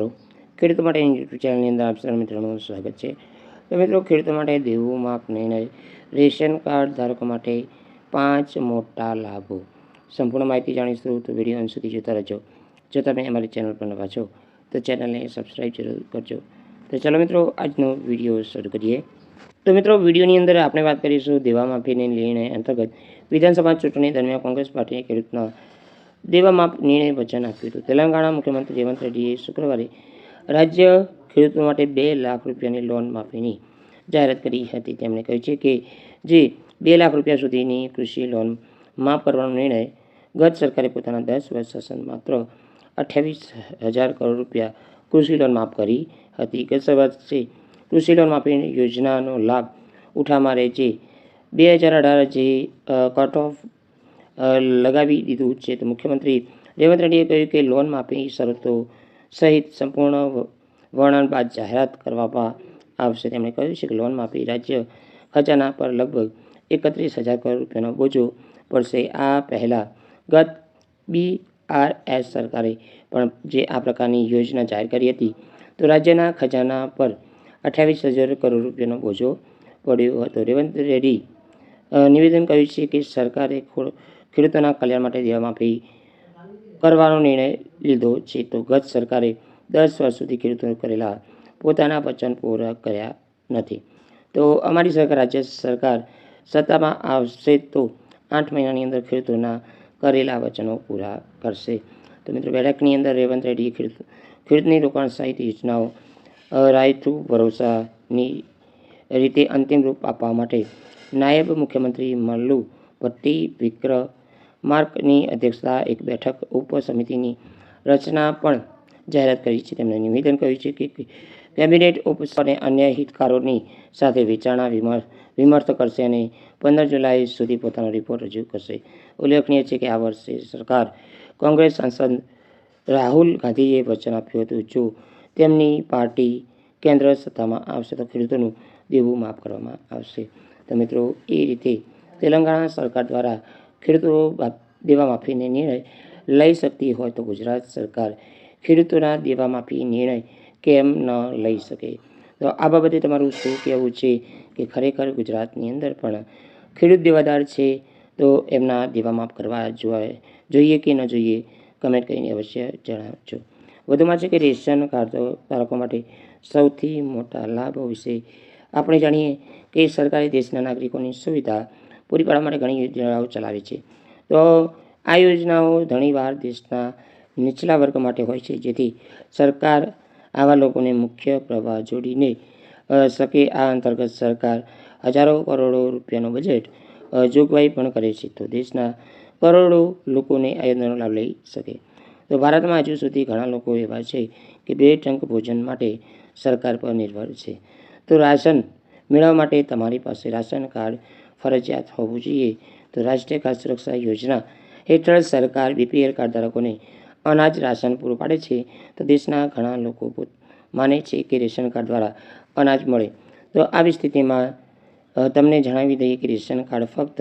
મિત્રો. ખેડૂતો માટે યુટ્યુબ ચેનલની અંદર આપ સર્વ મિત્રોનું સ્વાગત છે. તો મિત્રો, ખેડૂતો માટે દેવું માફ નિર્ણય રેશન કાર્ડ ધારકો માટે પાંચ મોટા લાભો. સંપૂર્ણ માહિતી જાણીશું તો વીડિયો અંત સુધી જોતા રહેજો. જો તમે અમારી ચેનલ પર નવા છો, તો ચેનલને સબસ્ક્રાઈબ જરૂર કરજો. તો ચાલો મિત્રો, આજનો વીડિયો શરૂ કરીએ. તો મિત્રો, વિડીયોની અંદર આપણે વાત કરીશું દેવા માફીની નિર્ણય અંતર્ગત વિધાનસભા ચૂંટણી દરમિયાન કોંગ્રેસ પાર્ટીએ ખેડૂતના દેવા માફ નિર્ણય વચન આપ્યું હતું. તેલંગાણા મુખ્યમંત્રી રેવંત રેડ્ડીએ શુક્રવારે રાજ્ય ખેડૂતો માટે બે લાખ રૂપિયાની લોન માફીની જાહેરાત કરી હતી. તેમણે કહ્યું છે કે જે બે લાખ રૂપિયા સુધીની કૃષિ લોન માફ કરવાનો નિર્ણય ગત સરકારે પોતાના દસ વર્ષ શાસન માત્ર અઠ્યાવીસ હજાર કરોડ રૂપિયા કૃષિ લોન માફ કરી હતી. ગત વર્ષે કૃષિ લોન માફી યોજનાનો લાભ ઉઠાવનારે જે બે હજાર અઢાર જે કટ ઓફ લગાવી દીધું છે. તો મુખ્યમંત્રી રેવંત રેડ્ડીએ કહ્યું કે લોન માફી શરતો સહિત સંપૂર્ણ વર્ણન બાદ જાહેરાત કરવામાં આવશે. તેમણે કહ્યું છે કે લોન માફી રાજ્ય ખજાના પર લગભગ એકત્રીસ હજાર કરોડ રૂપિયાનો બોજો પડશે. આ પહેલાં ગત બી આર એસ સરકારે પણ જે આ પ્રકારની યોજના જાહેર કરી હતી, તો રાજ્યના ખજાના પર અઠ્યાવીસ હજાર કરોડ રૂપિયાનો બોજો પડ્યો હતો. રેવંત રેડ્ડી નિવેદન કહ્યું છે કે સરકારે ખો- ખેડૂતોના કલ્યાણ માટે દેવામાફી કરવાનો નિર્ણય લીધો છે. તો ગત સરકારે દસ વર્ષ સુધી ખેડૂતોને કરેલા પોતાના વચન પૂરા કર્યા નથી. તો અમારી સરકાર, રાજ્ય સરકાર સત્તામાં આવશે તો આઠ મહિનાની અંદર ખેડૂતોના કરેલા વચનો પૂરા કરશે. તો મિત્રો, બેઠકની અંદર રેવંત રેડ્ડીએ ખેડૂત, ખેડૂતની રોકાણ સહિત યોજનાઓ રાયતુ ભરોસાની રીતે અંતિમ રૂપ આપવા માટે નાયબ મુખ્યમંત્રી મલ્લુ ભટ્ટી વિક્રમાર્કની અધ્યક્ષતા એક બેઠક ઉપસમિતિની રચના પણ જાહેરાત કરી છે. તેમણે નિવેદન કર્યું છે કે કેબિનેટ ઉપસને અન્ય હિતકારોની સાથે વિમર્શ વિમર્શ કરશે અને પંદર જુલાઈ સુધી પોતાનો રિપોર્ટ રજૂ કરશે. ઉલ્લેખનીય છે કે આ વર્ષે સરકાર કોંગ્રેસ સાંસદ રાહુલ ગાંધીએ વચન આપ્યું હતું, જો તેમની પાર્ટી કેન્દ્ર સત્તામાં આવશે તો ખેડૂતોનું દેવું માફ કરવામાં આવશે. તો મિત્રો, એ રીતે તેલંગાણા સરકાર દ્વારા ખેડૂતો દેવા માફીને નિર્ણય લઈ શકતી હોય તો ગુજરાત સરકાર ખેડૂતોના દેવા માફી નિર્ણય કેમ ન લઈ શકે તો આ બાબતે તમારું શું કહેવું છે કે ખરેખર ગુજરાતની અંદર પણ ખેડૂત દેવાદાર છે તો એમના દેવા માફ કરવા જોઈએ જોઈએ કે ન જોઈએ કમેન્ટ કરીને અવશ્ય જણાવજો। વધુમાં છે કે રેશન કાર્ડ ધારકો માટે સૌથી મોટા લાભો વિશે આપણે જાણીએ કે સરકારે દેશના નાગરિકોની સુવિધા પૂરી પાડવા માટે ઘણી યોજનાઓ ચલાવી છે. તો આ યોજનાઓ ઘણીવાર દેશના નીચલા વર્ગ માટે હોય છે. જેથી સરકાર આવા લોકોને મુખ્ય પ્રવાહ જોડીને શકે આ અંતર્ગત સરકાર હજારો કરોડો રૂપિયાનો બજેટ જોગવાઈ પણ કરે છે. તો દેશના કરોડો લોકોને આ યોજનાનો લાભ લઈ શકે. તો ભારતમાં હજુ સુધી ઘણા લોકો એવા છે કે બે ટંક ભોજન માટે સરકાર પર નિર્ભર છે. તો રાશન મેળવવા માટે તમારી પાસે રાશન કાર્ડ ફરજિયાત હોવું જોઈએ. તો રાષ્ટ્રીય ખાદ્ય સુરક્ષા યોજના હેઠળ સરકાર બીપીએલ કાર્ડ ધારકોને અનાજ રાશન પૂરું પાડે છે. તો દેશના ઘણા લોકો માને છે કે રેશન કાર્ડ દ્વારા અનાજ મળે. તો આવી સ્થિતિમાં તમને જણાવી દઈએ કે રેશન કાર્ડ ફક્ત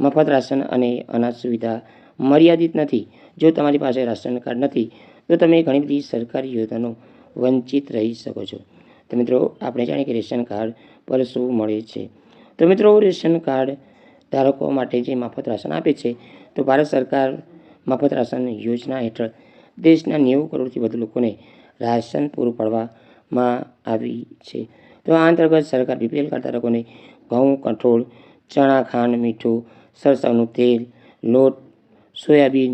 મફત રાશન અને અનાજ સુવિધા મર્યાદિત નથી. જો તમારી પાસે રાશન કાર્ડ નથી, તો તમે ઘણી બધી સરકારી યોજનાનો વંચિત રહી શકો છો. તો મિત્રો, આપણે જાણીએ કે રેશન કાર્ડ પર શું મળે છે. તો મિત્રો, રેશન કાર્ડ ધારકો માટે જે મફત રાશન આપે છે, તો ભારત સરકાર મફત રાશન યોજના હેઠળ દેશના નેવું કરોડથી વધુ લોકોને રાશન પૂરું પાડવામાં આવી છે. તો આ અંતર્ગત સરકાર બીપીએલ કાર્ડ ધારકોને ઘઉં, કઠોળ, ચણા, ખાંડ, મીઠું, સરસવનું તેલ, લોટ, સોયાબીન,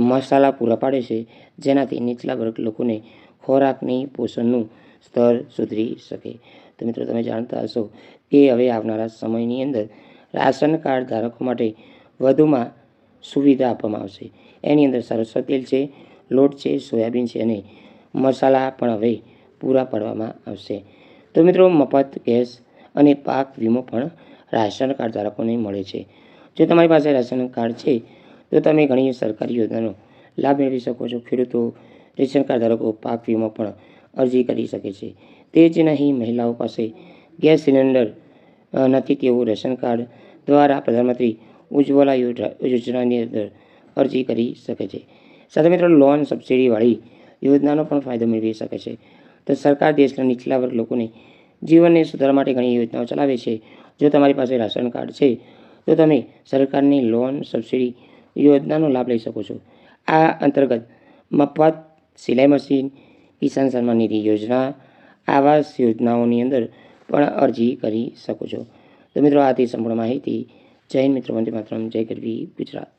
મસાલા પૂરા પાડે છે, જેનાથી નીચલા વર્ગ લોકોને ખોરાકની પોષણનું સ્તર સુધરી શકે. તો મિત્રો, તમે જાણતા હશો કે હવે આવનારા સમયની અંદર રાશન કાર્ડ ધારકો માટે વધુમાં સુવિધા આપવામાં આવશે. એની અંદર સરસવ તેલ છે, લોટ છે, સોયાબીન છે અને મસાલા પણ હવે પૂરા પાડવામાં આવશે. તો મિત્રો, મફત, ગેસ અને પાક વીમો પણ રાશન કાર્ડ ધારકોને મળે છે. જો તમારી પાસે રાશન કાર્ડ છે, તો તમે ઘણી સરકારી યોજનાનો લાભ મેળવી શકો છો. ખેડૂતો રેશન કાર્ડ ધારકો પાક વીમો પણ અરજી કરી શકે છે. તે જ નહીં, મહિલાઓ પાસે ગેસ સિલિન્ડર નથી તેવું રેશન કાર્ડ દ્વારા પ્રધાનમંત્રી ઉજ્જવલા યોજના, યોજનાની અંદર અરજી કરી શકે છે. સાથે મિત્રો, લોન સબસિડીવાળી યોજનાનો પણ ફાયદો મેળવી શકે છે. તો સરકાર દેશના નીચલા વર્ગ લોકોને જીવનને સુધારવા માટે ઘણી યોજનાઓ ચલાવે છે. જો તમારી પાસે રાશન કાર્ડ છે, તો તમે સરકારની લોન સબસિડી યોજનાનો લાભ લઈ શકો છો. આ અંતર્ગત મફત સિલાઈ મશીન, કિસાન સન્માન નિધિ યોજના આવાસ યોજનાઓની અંદર પણ અરજી કરી શકો છો. તો મિત્રો આથી સંપૂર્ણ માહિતી. મિત્ર મિત્રો. વંદે માતરમ. જય ગરવી ગુજરાત.